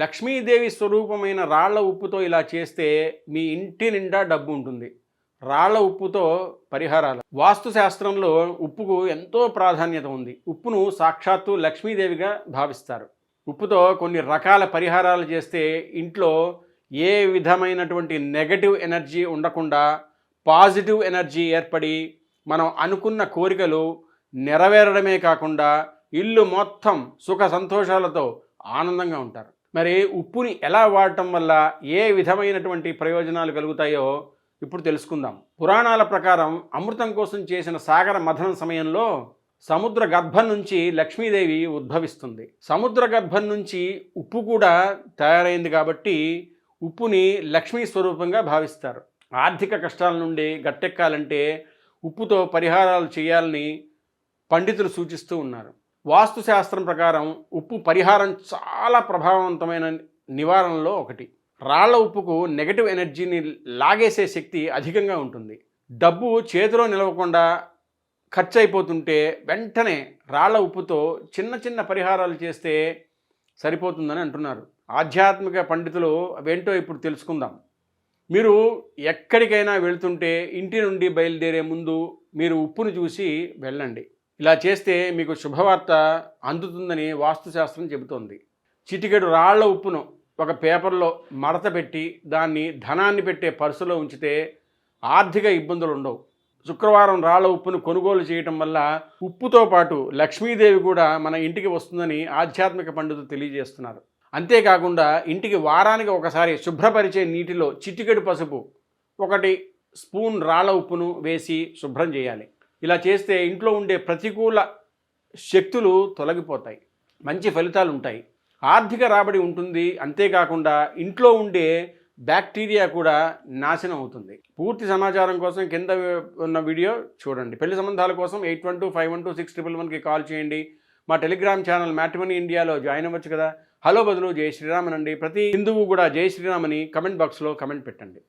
లక్ష్మీదేవి స్వరూపమైన రాళ్ళ ఉప్పుతో ఇలా చేస్తే మీ ఇంటి నిండా డబ్బు ఉంటుంది. రాళ్ళ ఉప్పుతో పరిహారాలు. వాస్తు శాస్త్రంలో ఉప్పుకు ఎంతో ప్రాధాన్యత ఉంది. ఉప్పును సాక్షాత్తు లక్ష్మీదేవిగా భావిస్తారు. ఉప్పుతో కొన్ని రకాల పరిహారాలు చేస్తే ఇంట్లో ఏ విధమైనటువంటి నెగటివ్ ఎనర్జీ ఉండకుండా పాజిటివ్ ఎనర్జీ ఏర్పడి మనం అనుకున్న కోరికలు నెరవేరడమే కాకుండా ఇల్లు మొత్తం సుఖ సంతోషాలతో ఆనందంగా ఉంటారు. మరి ఉప్పుని ఎలా వాడటం వల్ల ఏ విధమైనటువంటి ప్రయోజనాలు కలుగుతాయో ఇప్పుడు తెలుసుకుందాం. పురాణాల ప్రకారం అమృతం కోసం చేసిన సాగర మథనం సమయంలో సముద్ర గర్భం నుంచి లక్ష్మీదేవి ఉద్భవిస్తుంది. సముద్ర గర్భం నుంచి ఉప్పు కూడా తయారైంది కాబట్టి ఉప్పుని లక్ష్మీ స్వరూపంగా భావిస్తారు. ఆర్థిక కష్టాల నుండి గట్టెక్కాలంటే ఉప్పుతో పరిహారాలు చేయాలని పండితులు సూచిస్తూ ఉన్నారు. వాస్తుశాస్త్రం ప్రకారం ఉప్పు పరిహారం చాలా ప్రభావవంతమైన నివారణలో ఒకటి. రాళ్ళ ఉప్పుకు నెగటివ్ ఎనర్జీని లాగేసే శక్తి అధికంగా ఉంటుంది. డబ్బు చేతిలో నిలవకుండా ఖర్చు అయిపోతుంటే వెంటనే రాళ్ళ ఉప్పుతో చిన్న చిన్న పరిహారాలు చేస్తే సరిపోతుందని అంటున్నారు. ఆధ్యాత్మిక పండితులు అవేంటో ఇప్పుడు తెలుసుకుందాం. మీరు ఎక్కడికైనా వెళ్తుంటే ఇంటి నుండి బయలుదేరే ముందు మీరు ఉప్పును చూసి వెళ్ళండి. ఇలా చేస్తే మీకు శుభవార్త అందుతుందని వాస్తుశాస్త్రం చెబుతోంది. చిటికెడు రాళ్ళ ఉప్పును ఒక పేపర్లో మడత పెట్టి దాన్ని ధనాన్ని పెట్టే పర్సులో ఉంచితే ఆర్థిక ఇబ్బందులు ఉండవు. శుక్రవారం రాళ్ళ ఉప్పును కొనుగోలు చేయటం వల్ల ఉప్పుతో పాటు లక్ష్మీదేవి కూడా మన ఇంటికి వస్తుందని ఆధ్యాత్మిక పండితులు తెలియజేస్తున్నారు. అంతేకాకుండా ఇంటికి వారానికి ఒకసారి శుభ్రపరిచే నీటిలో చిటికెడు పసుపు ఒకటి స్పూన్ రాళ్ళ ఉప్పును వేసి శుభ్రం చేయాలి. ఇలా చేస్తే ఇంట్లో ఉండే ప్రతికూల శక్తులు తొలగిపోతాయి. మంచి ఫలితాలు ఉంటాయి. ఆర్థిక రాబడి ఉంటుంది. అంతేకాకుండా ఇంట్లో ఉండే బ్యాక్టీరియా కూడా నాశనం అవుతుంది. పూర్తి సమాచారం కోసం కింద ఉన్న వీడియో చూడండి. పెళ్ళి సంబంధాల కోసం eight one two five one two six triple వన్కి కాల్ చేయండి. మా టెలిగ్రామ్ ఛానల్ మ్యాట్రిమనీ ఇండియాలో జాయిన్ అవ్వచ్చు కదా. హలో బదులు జై శ్రీరామన్ అండి ప్రతి హిందువు కూడా జై శ్రీరామని కమెంట్ బాక్స్లో కమెంట్ పెట్టండి.